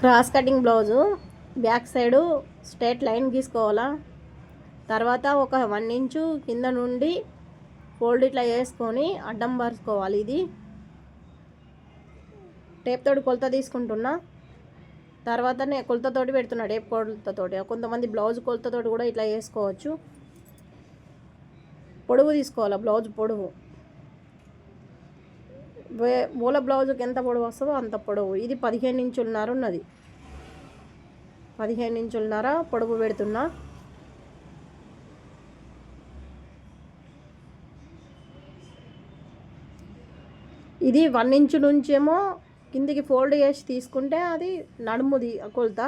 Cross cutting blouse back side straight line గీసుకోవాలా. తర్వాత ఒక one inch కింద నుండి ఫోల్డ్ ఇట్లా వేసుకొని అడ్డం పరుచుకోవాలి ఇది. టేప్ తోటి కొలత తీసుకుంటున్నా. తర్వాత కొలతతోటి పెడుతున్నా టేప్ కొలతతోటి కొంతమంది బ్లౌజ్ కొలతతోటి కూడా ఇట్లా వేసుకోవచ్చు పొడవు తీసుకోవాలి బ్లౌజ్ పొడవు. మూల బ్లౌజ్కి ఎంత పొడవు వస్తుందో అంత పొడవు. ఇది పదిహేను ఇంచులున్నర ఉన్నది. పదిహేను ఇంచులున్నర పొడవు పెడుతున్నా. ఇది వన్ ఇంచు నుంచేమో కిందికి ఫోల్డ్ చేసి తీసుకుంటే అది నడుముది కొలత.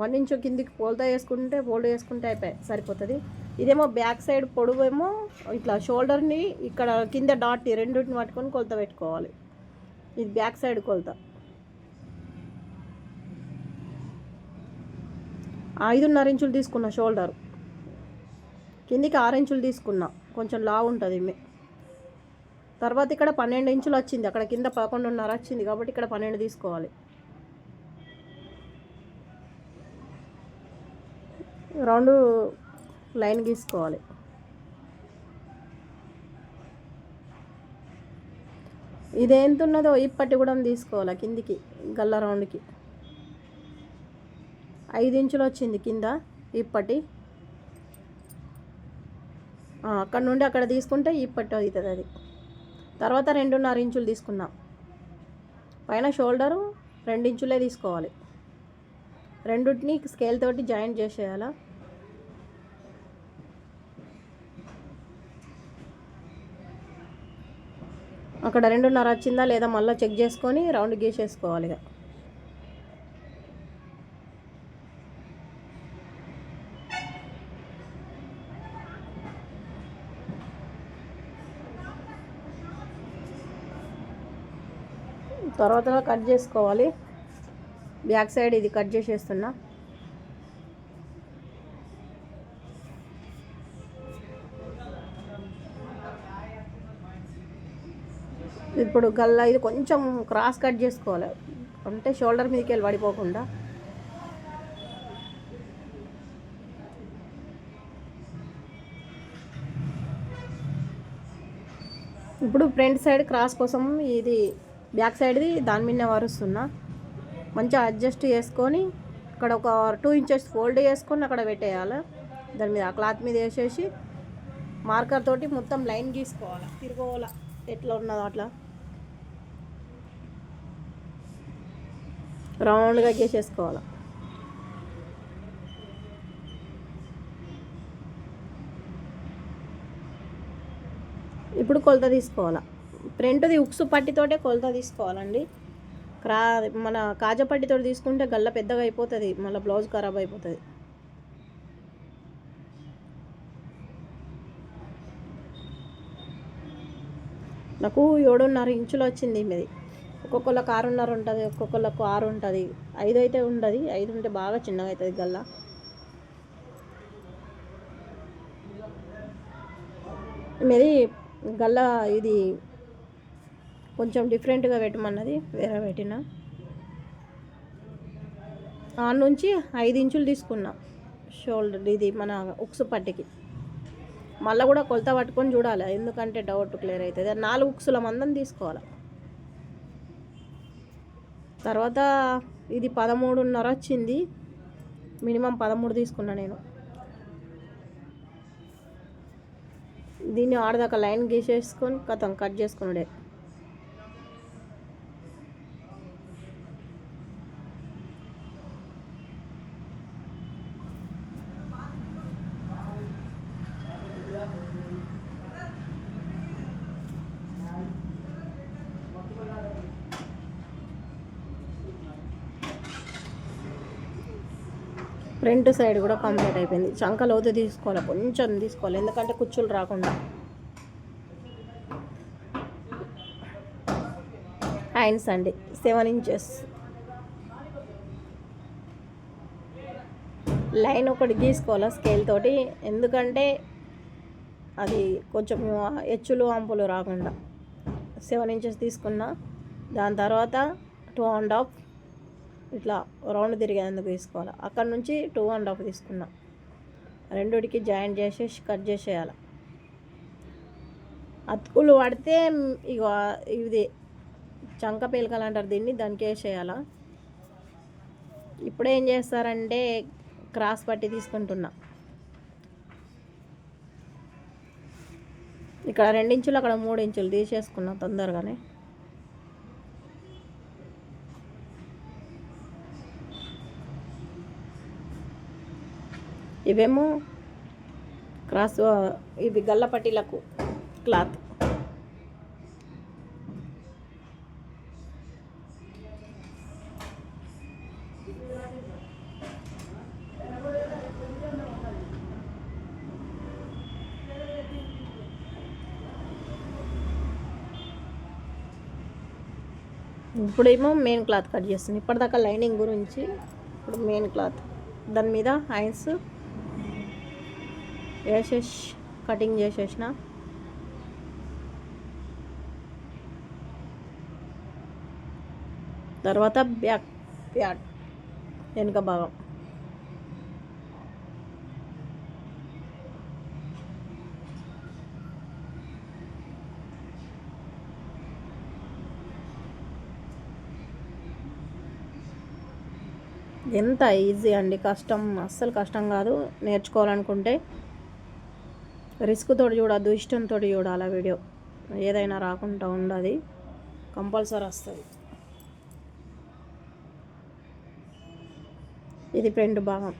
వన్ ఇంచు కిందికి ఫోల్తా వేసుకుంటే ఫోల్డ్ చేసుకుంటే అయిపోయి సరిపోతుంది. ఇదేమో బ్యాక్ సైడ్ పొడవు ఏమో ఇట్లా షోల్డర్ని ఇక్కడ కింద డాట్ రెండింటిని పట్టుకొని కొలత పెట్టుకోవాలి. ఇది బ్యాక్ సైడ్ కొలత. ఐదున్నర ఇంచులు తీసుకున్న షోల్డర్ కిందికి ఆరు ఇంచులు తీసుకున్నా. కొంచెం లావు ఉంటుంది మే- తర్వాత ఇక్కడ పన్నెండు ఇంచులు వచ్చింది. అక్కడ కింద పదకొండున్నర వచ్చింది కాబట్టి ఇక్కడ పన్నెండు తీసుకోవాలి. రౌండ్ లైన్ గీసుకోవాలి. ఇది ఎంత ఉన్నదో ఇప్పటి కూడా తీసుకోవాలి కిందికి గల్ల రౌండ్కి. ఐదు ఇంచులు వచ్చింది కింద ఇప్పటి. అక్కడ నుండి అక్కడ తీసుకుంటే ఇప్పటి అవుతుంది అది. తర్వాత రెండున్నర ఇంచులు తీసుకున్నాం పైన షోల్డరు రెండు ఇంచులే తీసుకోవాలి. రెండుటిని స్కేల్ తోటి జాయింట్ చేసేయాలా? అక్కడ రెండున్నర వచ్చిందా లేదా మళ్ళీ చెక్ చేసుకొని రౌండ్ గీసేసుకోవాలి ఇక. తర్వాత కట్ చేసుకోవాలి. బ్యాక్ సైడ్ ఇది కట్ చేసేస్తున్నా. ఇప్పుడు గల్లా ఇది కొంచెం క్రాస్ కట్ చేసుకోవాలి. అంటే షోల్డర్ మీదకి వెళ్ళి పడిపోకుండా. ఇప్పుడు ఫ్రంట్ సైడ్ క్రాస్ కోసం ఇది బ్యాక్ సైడ్ది దాని మీద వరుస్తున్నా. మంచిగా అడ్జస్ట్ చేసుకొని ఇక్కడ ఒక టూ ఇంచెస్ ఫోల్డ్ చేసుకొని అక్కడ పెట్టేయాలి. దాని మీద ఆ క్లాత్ మీద వేసేసి మార్కర్ తోటి మొత్తం లైన్ గీసుకోవాలి. తిరగోవాల ఎట్లా ఉన్నదో అట్లా. రౌండ్గా గీసేసుకోవాలి. ఇప్పుడు కొలత తీసుకోవాలా? ఫ్రంట్ది ఉక్సు పట్టితోటే కొలత తీసుకోవాలండి. క్రా మన కాజా పట్టితో తీసుకుంటే గల్ల పెద్దగా అయిపోతుంది. మళ్ళీ బ్లౌజ్ ఖరాబ్ అయిపోతుంది. నాకు ఏడున్నర ఇంచులు వచ్చింది మీది. ఒక్కొక్కళ్ళకి ఆరున్నర ఉంటుంది ఒక్కొక్కళ్ళకు ఆరు ఉంటుంది. ఐదు అయితే ఉండదు ఐదు ఉంటే బాగా చిన్నగా అవుతుంది గల్ల. మీది గల్ల ఇది కొంచెం డిఫరెంట్గా పెట్టమన్నది వేరే పెట్టిన. ఆ నుంచి ఐదు ఇంచులు తీసుకున్నా షోల్డర్ ఇది మన ఉక్సు పట్టికి. మళ్ళీ కూడా కొలత పట్టుకొని చూడాలి ఎందుకంటే డౌట్ క్లియర్ అవుతుంది నాలుగు ఉక్సుల మందం తీసుకోవాలి. తర్వాత ఇది పదమూడున్నర వచ్చింది. మినిమం పదమూడు తీసుకున్నా నేను. దీన్ని ఆడదాకా లైన్ గీసేసుకొని కథం కట్ చేసుకున్నాడే. ఫ్రంట్ సైడ్ కూడా కంప్లీట్ అయిపోయింది. చంక లోతు తీసుకోవాలి కొంచెం తీసుకోవాలి. ఎందుకంటే కుచ్చులు రాకుండా. హ్యాండ్స్ అండి. సెవెన్ ఇంచెస్ లైన్ ఒకటి గీసుకోవాలి స్కేల్ తోటి? ఎందుకంటే అది కొంచెం హెచ్చులు అంపులు రాకుండా. సెవెన్ ఇంచెస్ తీసుకున్నా. దాని తర్వాత టూ అండ్ హాఫ్ ఇట్లా రౌండ్ తిరిగేందుకు తీసుకోవాలి? అక్కడ నుంచి టూ అండ్ హాఫ్ తీసుకున్నా. రెండుడికి జాయిన్ చేసేసి కట్ చేసేయాలి. అతుకులు పడితే ఇక ఇగో ఇది చంక పీలకలు అంటారు దీన్ని దానికి వేసేయాల. ఇప్పుడు ఏం చేస్తారంటే క్రాస్ పట్టి తీసుకుంటున్నా. ఇక్కడ రెండించులు అక్కడ మూడు ఇంచులు తీసేసుకున్నా తొందరగానే. ఇవేమో క్రాస్ ఇవి గల్లపట్టీలకు క్లాత్. ఇప్పుడేమో మెయిన్ క్లాత్ కట్ చేస్తుంది. ఇప్పటిదాకా లైనింగ్ గురించి ఇప్పుడు మెయిన్ క్లాత్ దాని మీద హైన్స్ వేసేసి కటింగ్ చేసేసిన తర్వాత బ్యాక్ ప్యాడ్ వెనుక భాగం. ఎంత ఈజీ అండి. కష్టం అస్సలు కష్టం కాదు. నేర్చుకోవాలనుకుంటే రిస్క్ తోటి చూడద్దు ఇష్టంతో చూడాలి ఆ వీడియో. ఏదైనా రాకుండా ఉండదు కంపల్సరీ వస్తుంది. ఇది ఫ్రంట్ భాగం.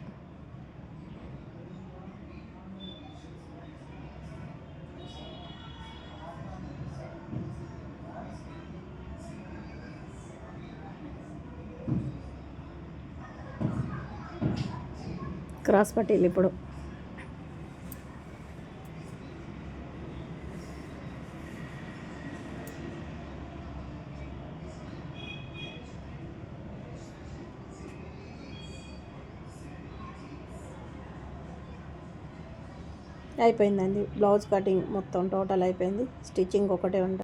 క్రాస్ పట్టీలు ఇప్పుడు. అయిపోయిందండి. బ్లౌజ్ కటింగ్ మొత్తం టోటల్ అయిపోయింది. స్టిచ్చింగ్ ఒకటే ఉంటుంది.